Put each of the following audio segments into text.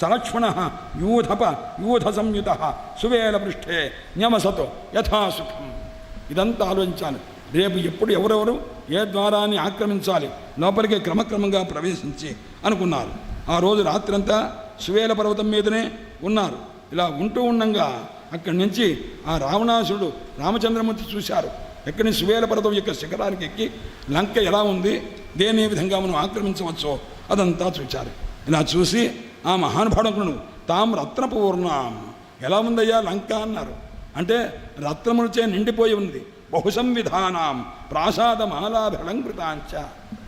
సలక్ష్మణ యూధప యూధ సంయుత సువేల పృష్ఠే న్యమసతో యథాసుఖం ఇదంతా ఆలోచించాలి. రేపు ఎప్పుడు ఎవరెవరు ఏ ద్వారాన్ని ఆక్రమించాలి లోపలికి క్రమక్రమంగా ప్రవేశించి అనుకున్నారు. ఆ రోజు రాత్రంతా సువేల పర్వతం మీదనే ఉన్నారు. ఇలా ఉంటూ ఉండంగా అక్కడి నుంచి ఆ రావణాసుడు రామచంద్రమూర్తి చూశారు. ఎక్కడి సువేల పర్వతం యొక్క శిఖరానికి ఎక్కి లంక ఎలా ఉంది దేని విధంగా మనం ఆక్రమించవచ్చో అదంతా చూచారు ఇలా చూసి ఆ మహానుభావుడు తాం రత్నపూర్ణం. ఎలా ఉందయ్యా లంక? అన్నారు. అంటే రత్నములచే నిండిపోయి ఉంది బహుసంవిధానం ప్రాసాదమాలాభలంకృతాంచ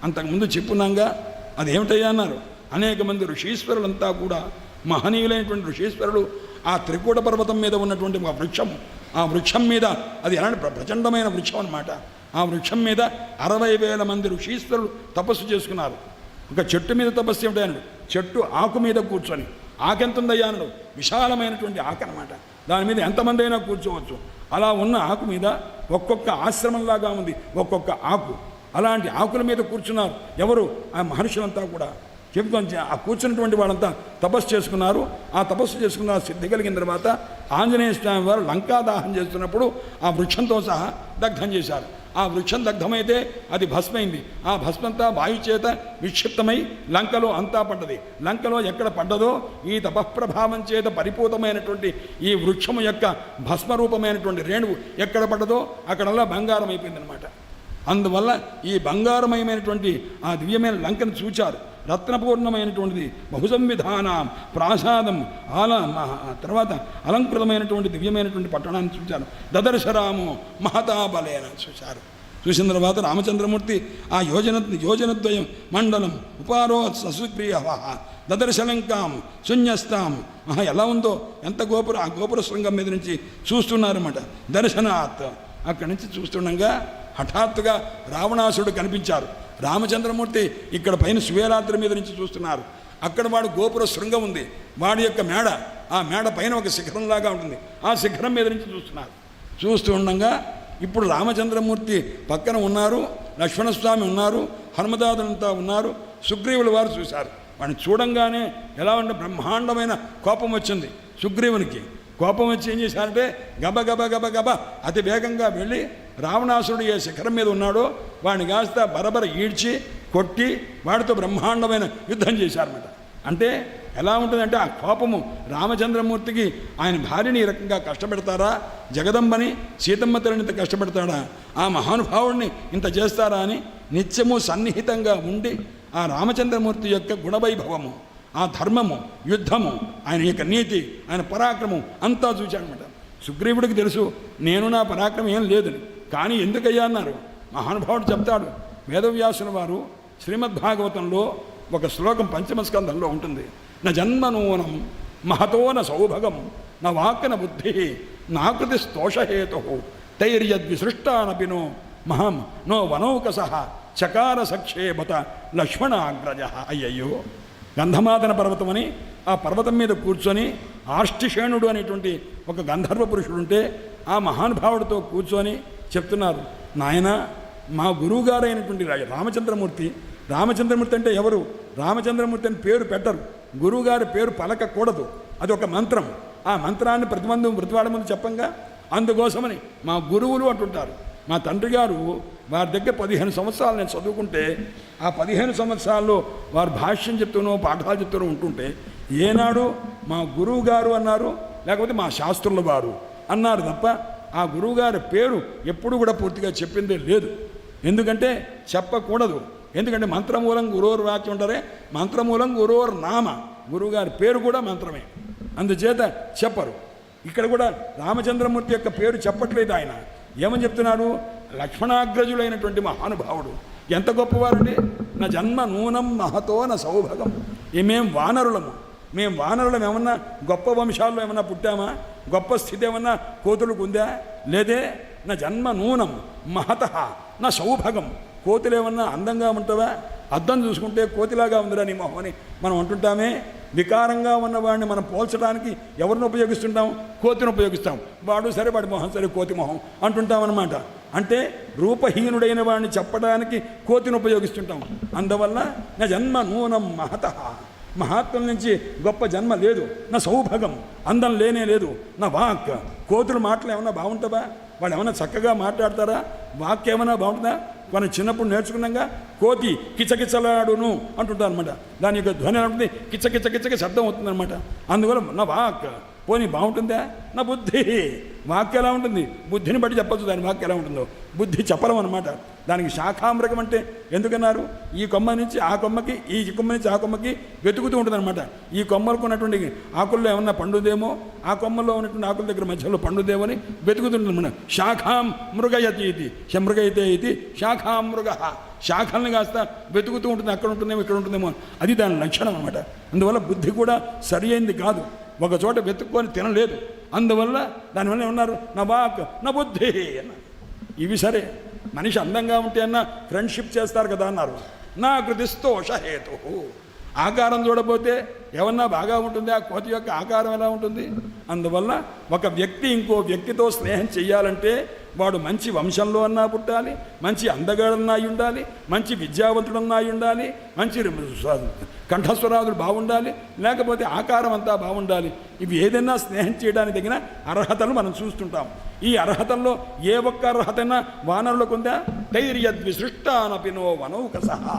అంతకుముందు చెప్పున్నాగా అదేమిటయ్యా? అన్నారు. అనేక మంది ఋషీశ్వరులంతా కూడా మహనీయులైనటువంటి ఋషీశ్వరులు ఆ త్రికూట పర్వతం మీద ఉన్నటువంటి ఒక వృక్షం ఆ వృక్షం మీద అది ఎలాంటి ప్ర- ప్రచండమైన వృక్షం అన్నమాట. ఆ వృక్షం మీద అరవై వేల మంది ఋషీశ్వరులు తపస్సు చేసుకున్నారు. ఒక చెట్టు మీద తపస్సు ఏమిటి చెట్టు ఆకు మీద కూర్చొని ఆకెంతుందయ్యా అన్నాడు. విశాలమైనటువంటి ఆకు అనమాట దాని మీద ఎంతమంది అయినా కూర్చోవచ్చు. అలా ఉన్న ఆకు మీద ఒక్కొక్క ఆశ్రమంలాగా ఉంది. ఒక్కొక్క ఆకు. అలాంటి ఆకుల మీద కూర్చున్నారు. ఎవరు? ఆ మహర్షులంతా కూడా. చెప్తుంది ఆ కూర్చున్నటువంటి వాళ్ళంతా తపస్సు చేసుకున్నారు. ఆ తపస్సు చేసుకున్న సిద్ధి కలిగిన తర్వాత ఆంజనేయ స్వామి వారు లంకాదాహం చేస్తున్నప్పుడు ఆ వృక్షంతో సహా దగ్ధం చేశారు. ఆ వృక్షం దగ్ధమైతే అది భస్మైంది. ఆ భస్మంతా వాయు చేత విక్షిప్తమై లంకలో అంతా పడ్డది. లంకలో ఎక్కడ పడ్డదో ఈ తపఃప్రభావం చేత పరిపూతమైనటువంటి ఈ వృక్షము యొక్క భస్మరూపమైనటువంటి రేణువు ఎక్కడ పడ్డదో అక్కడల్లా బంగారం అయిపోయిందనమాట అందువల్ల ఈ బంగారమయమైనటువంటి ఆ దివ్యమైన లంకను చూచారు. రత్నపూర్ణమైనటువంటిది బహుసంవిధానం ప్రాసాదం ఆల తర్వాత అలంకృతమైనటువంటి దివ్యమైనటువంటి పట్టణాన్ని చూశారు దదర్శరాము మహతాబలేన చూశారు చూసిన తర్వాత రామచంద్రమూర్తి ఆ యోజన యోజనద్వయం మండలం ఉపారో ససుప్రియ దదర్శలంకాం శూన్యస్తాం మహా ఎలా ఉందో ఎంత గోపుర ఆ గోపుర శృంగం మీద నుంచి చూస్తున్నారన్నమాట. దర్శనాత్ అక్కడి నుంచి చూస్తుండగా హఠాత్తుగా రావణాసుడు కనిపించారు. రామచంద్రమూర్తి ఇక్కడ పైన సువేరాత్రి మీద నుంచి చూస్తున్నారు. అక్కడ వాడు గోపుర శృంగం ఉంది. వాడి యొక్క మేడ ఆ మేడ పైన ఒక శిఖరంలాగా ఉంటుంది. ఆ శిఖరం మీద నుంచి చూస్తున్నారు. చూస్తూ ఉండగా ఇప్పుడు రామచంద్రమూర్తి పక్కన ఉన్నారు లక్ష్మణస్వామి ఉన్నారు హనుమదాదులంతా ఉన్నారు సుగ్రీవుల వారు చూశారు. వాడిని చూడంగానే ఎలా ఉంటే బ్రహ్మాండమైన కోపం వచ్చింది సుగ్రీవునికి. కోపం వచ్చి ఏం చేశారంటే గబ గబ గబ గబ అతి వేగంగా వెళ్ళి రావణాసురుడు ఏ శిఖరం మీద ఉన్నాడో వాడిని కాస్త బరబర ఈడ్చి కొట్టి వాడితో బ్రహ్మాండమైన యుద్ధం చేశారన్నమాట. అంటే ఎలా ఉంటుందంటే ఆ కోపము రామచంద్రమూర్తికి ఆయన భార్యని ఈ రకంగా కష్టపెడతారా? జగదంబని సీతమ్మ తల్లిని ఇంత కష్టపెడతాడా? ఆ మహానుభావుడిని ఇంత చేస్తారా అని నిత్యము సన్నిహితంగా ఉండి ఆ రామచంద్రమూర్తి యొక్క గుణవైభవము ఆ ధర్మము యుద్ధము ఆయన యొక్క నీతి ఆయన పరాక్రమం అంతా చూశాడనమాట సుగ్రీవుడికి తెలుసు నేను నా పరాక్రమం ఏం లేదని. కానీ ఎందుకయ్యా అన్నారు? మహానుభావుడు చెప్తాడు వేదవ్యాసుల వారు శ్రీమద్భాగవతంలో ఒక శ్లోకం పంచమస్కంధంలో ఉంటుంది. నా జన్మ నూనం మహతో న సౌభగం నా వాక్న బుద్ధి నాకృతి స్తోషహేతు తైర్యద్విసృష్టానపినో మహం నో వనౌకస చకార సక్షేపత లక్ష్మణాగ్రజ. అయ్యయ్యో! గంధమాదన పర్వతమని ఆ పర్వతం మీద కూర్చొని ఆష్టిషేణుడు అనేటువంటి ఒక గంధర్వ పురుషుడు ఉంటే ఆ మహానుభావుడితో కూర్చొని చెప్తున్నారు. నాయన మా గురువుగారైనటువంటి రామచంద్రమూర్తి రామచంద్రమూర్తి అంటే ఎవరు? రామచంద్రమూర్తి అని పేరు పెట్టరు. గురువుగారి పేరు పలకకూడదు. అది ఒక మంత్రం. ఆ మంత్రాన్ని ప్రతిబంధం మృతివాడ ముందు చెప్పంగా? అందుకోసమని మా గురువులు అంటుంటారు. మా తండ్రి గారు వారి దగ్గర పదిహేను సంవత్సరాలు నేను చదువుకుంటే ఆ పదిహేను సంవత్సరాల్లో వారు భాష్యం చెప్తూనో పాఠాలు చెప్తూనో ఉంటుంటే ఏనాడు మా గురువు గారు అన్నారు లేకపోతే మా శాస్త్రుల వారు అన్నారు తప్ప ఆ గురువుగారి పేరు ఎప్పుడు కూడా పూర్తిగా చెప్పిందే లేదు. ఎందుకంటే చెప్పకూడదు. ఎందుకంటే మంత్రమూలం గురువురు వాక్యం ఉంటారే మంత్రమూలం గురువురు నామ. గురువుగారి పేరు కూడా మంత్రమే. అందుచేత చెప్పరు. ఇక్కడ కూడా రామచంద్రమూర్తి యొక్క పేరు చెప్పట్లేదు ఆయన. ఏమని చెప్తున్నారు? లక్ష్మణాగ్రజులైనటువంటి మహానుభావుడు. ఎంత గొప్పవారండి? నా జన్మ నూనం మహతో నా సౌభగం. ఈ మేం వానరులము. మేము వానరులం ఏమన్నా గొప్ప వంశాల్లో ఏమన్నా పుట్టామా? గొప్ప స్థితి ఏమన్నా? కోతులకు ఉందా లేదే. నా జన్మ నూనం మహత నా సౌభగం కోతులు ఏమన్నా అందంగా ఉంటావా? అద్దం చూసుకుంటే కోతిలాగా ఉందిరా నీ మొహం అని మనం అంటుంటామే. వికారంగా ఉన్నవాడిని మనం పోల్చడానికి ఎవరిని ఉపయోగిస్తుంటాం? కోతిని ఉపయోగిస్తాం. వాడు సరే వాడి మొహం సరే కోతి మొహం అంటుంటాం అనమాట అంటే రూపహీనుడైన వాడిని చెప్పడానికి కోతిని ఉపయోగిస్తుంటాం. అందువల్ల నా జన్మ నూనం మహత. మహాత్ముల నుంచి గొప్ప జన్మ లేదు. నా సౌభాగం అందం లేనే లేదు. నా వాక్ కోతుల మాటలు ఏమైనా బాగుంటుందా? వాళ్ళు ఏమైనా చక్కగా మాట్లాడతారా? వాక్ ఏమైనా బాగుంటుందా? మనం చిన్నప్పుడు నేర్చుకున్నాగా? కోతి కిచకిచలాడును అంటుంటారు అనమాట దాని యొక్క ధ్వని ఉంటుంది కిచకిచకిచకి శబ్దం అవుతుంది శబ్దం అవుతుందన్నమాట. అందువల్ల నా వాక్ పోనీ బాగుంటుందా? నా బుద్ధి. వాక్య ఎలా ఉంటుంది? బుద్ధిని బట్టి చెప్పచ్చు దాని వాక్య ఎలా ఉంటుందో. బుద్ధి చెప్పలం అనమాట దానికి శాఖామృగం అంటే ఎందుకన్నారు? ఈ కొమ్మ నుంచి ఆ కొమ్మకి ఈ కొమ్మ నుంచి ఆ కొమ్మకి వెతుకుతూ ఉంటుందన్నమాట. ఈ కొమ్మలకు ఉన్నటువంటి ఆకుల్లో ఏమన్నా పండుదేమో? ఆ కొమ్మలో ఉన్నటువంటి ఆకుల దగ్గర మధ్యలో పండుదేమో అని వెతుకుతుంటుంది శాఖాం మృగయతి ఇది. శమృగయతే ఇది. శాఖామృగ. శాఖల్ని కాస్త వెతుకుతూ ఉంటుంది. అక్కడ ఉంటుందేమో ఇక్కడ ఉంటుందేమో. అది దాని లక్షణం అనమాట అందువల్ల బుద్ధి కూడా సరి అయింది కాదు. ఒక చోట వెతుక్కొని తినలేదు. అందువల్ల దానివల్ల ఉన్నారు నా వాక్ నా బుద్ధి అన్న. ఇవి సరే. మనిషి అందంగా ఉంటే అన్న ఫ్రెండ్షిప్ చేస్తారు కదా అన్నారు. నా కృతిస్తోషహేతు ఆకారం చూడబోతే ఏమన్నా బాగా ఉంటుంది? ఆ కోతి యొక్క ఆకారం ఎలా ఉంటుంది? అందువల్ల ఒక వ్యక్తి ఇంకో వ్యక్తితో స్నేహం చేయాలంటే వాడు మంచి వంశంలో అన్నా పుట్టాలి మంచి అందగాడన్నా ఉండాలి మంచి విద్యావంతుడన్నా ఉండాలి మంచి కంఠస్వరాదులు బాగుండాలి లేకపోతే ఆకారం అంతా బాగుండాలి. ఇవి ఏదైనా స్నేహం చేయడానికి తగిన అర్హతలు మనం చూస్తుంటాం. ఈ అర్హతల్లో ఏ ఒక్క అర్హతైనా వానరులకు ఉందా ధైర్యద్విసృష్టానపినో వనౌక సహా.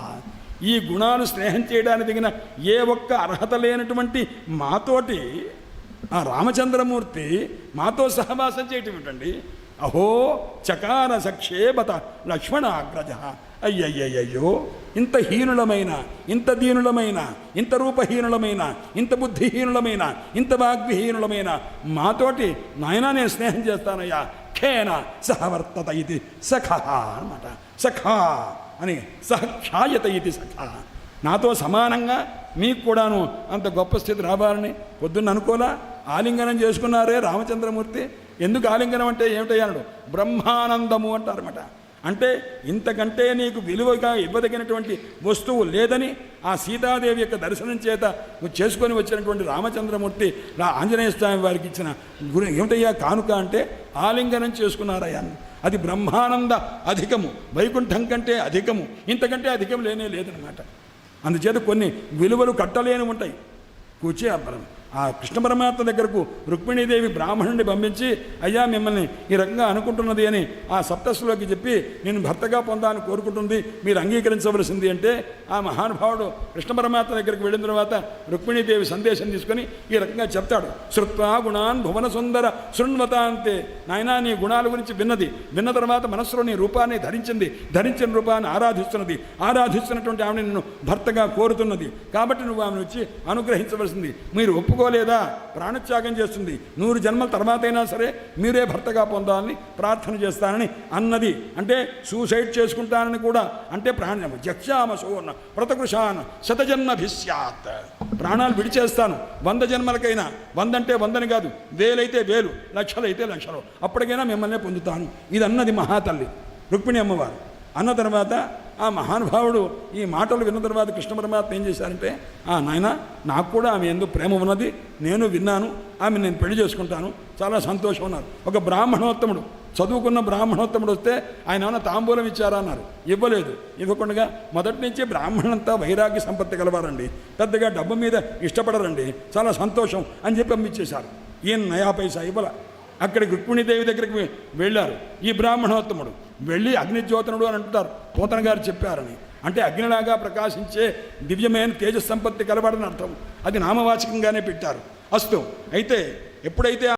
ఈ గుణాలు స్నేహం చేయడానికి తగిన ఏ ఒక్క అర్హత లేనటువంటి మాతోటి ఆ రామచంద్రమూర్తి మాతో సహవాసం చేయటం ఏంటండి అహో చకార సక్షేపత లక్ష్మణాగ్రజ. అయ్యయ్యయ్యో ఇంత హీనులమైన ఇంత దీనులమైన ఇంత రూపహీనులమైన ఇంత బుద్ధిహీనులమైన ఇంత వాగ్విహీనులమైన మాతోటి నాయన నేను స్నేహం చేస్తానయ్యా. ఖేన సహవర్తత ఇది సఖ అనమాట సఖా అని సహక్షాయత ఇది సఖ. నాతో సమానంగా మీకు కూడాను అంత గొప్ప స్థితి రావాలని పొద్దున్న అనుకోలా. ఆలింగనం చేసుకున్నారే రామచంద్రమూర్తి. ఎందుకు ఆలింగనం అంటే ఏమిటయ్యాడు బ్రహ్మానందము అంటారన్నమాట. అంటే ఇంతకంటే నీకు విలువగా ఇవ్వదగినటువంటి వస్తువు లేదని ఆ సీతాదేవి యొక్క దర్శనం చేత నువ్వు చేసుకొని వచ్చినటువంటి రామచంద్రమూర్తి నా ఆంజనేయ స్వామి వారికి ఇచ్చిన గురి ఏమిటయ్యా? కానుక అంటే ఆలింగనం చేసుకున్నారయ్యా అది బ్రహ్మానంద అధికము వైకుంఠం కంటే అధికము ఇంతకంటే అధికం లేనే లేదనమాట అందుచేత కొన్ని విలువలు కట్టలేని ఉంటాయి. కూర్చి ఆ కృష్ణ పరమాత్మ దగ్గరకు రుక్మిణీదేవి బ్రాహ్మణుని పంపించి అయ్యా మిమ్మల్ని ఈ రకంగా అనుకుంటున్నది అని ఆ సప్తస్సులోకి చెప్పి నేను భర్తగా పొందాలని కోరుకుంటుంది మీరు అంగీకరించవలసింది అంటే ఆ మహానుభావుడు కృష్ణ పరమాత్మ దగ్గరికి వెళ్ళిన తర్వాత రుక్మిణీదేవి సందేశం తీసుకొని ఈ రకంగా చెప్తాడు. శృత్వా గుణాన్ భువన సుందర శృణ్వత అంతే నాయనా నీ గుణాల గురించి విన్నది. విన్న తర్వాత మనస్సులో నీ రూపాన్ని ధరించింది. ధరించిన రూపాన్ని ఆరాధిస్తున్నది. ఆరాధిస్తున్నటువంటి ఆమెను నిన్ను భర్తగా కోరుతున్నది. కాబట్టి నువ్వు ఆమెను వచ్చి అనుగ్రహించవలసింది. మీరు ఒప్పుకో ఒప్పుకోలేదా ప్రాణత్యాగం చేస్తుంది. నూరు జన్మల తర్వాత అయినా సరే మీరే భర్తగా పొందాలని ప్రార్థన చేస్తానని అన్నది. అంటే సూసైడ్ చేసుకుంటానని కూడా అంటే ప్రాణ జక్షామ సోర్ణ వ్రతకృషాన్ శతజన్మభిస్యాత్ ప్రాణాలు విడిచేస్తాను. వంద జన్మలకైనా. వంద అంటే వందని కాదు. వేలైతే వేలు లక్షలైతే లక్షలు. అప్పటికైనా మిమ్మల్ని పొందుతాను. ఇది అన్నది మహాతల్లి. రుక్మిణి అమ్మవారు. అన్న తర్వాత ఆ మహానుభావుడు ఈ మాటలు విన్న తర్వాత కృష్ణ పరమాత్మ ఏం చేశారంటే ఆ నాయన నాకు కూడా ఆమె ఎందుకు ప్రేమ ఉన్నది. నేను విన్నాను. ఆమె నేను పెళ్ళి చేసుకుంటాను. చాలా సంతోషం ఉన్నారు ఒక బ్రాహ్మణోత్తముడు చదువుకున్న బ్రాహ్మణోత్తముడు వస్తే ఆయన ఏమైనా తాంబూలం ఇచ్చారా అన్నారు. ఇవ్వలేదు. ఇవ్వకుండా మొదటి నుంచి బ్రాహ్మణంతా వైరాగ్య సంపత్తి కలవారండి పెద్దగా డబ్బు మీద ఇష్టపడరండి. చాలా సంతోషం అని చెప్పి పంపించేశారు ఈయన నయా పైసా ఇవ్వలే. అక్కడికి రుక్మిణీదేవి దగ్గరికి వెళ్ళారు. ఈ బ్రాహ్మణోత్తముడు వెళ్ళి అగ్నిజ్యోతనుడు అని అంటారు. పోతన గారు చెప్పారని. అంటే అగ్నిలాగా ప్రకాశించే దివ్యమైన తేజ సంపత్తి కలవాడని అర్థం. అది నామవాచకంగానే పెట్టారు. అస్తు అయితే ఎప్పుడైతే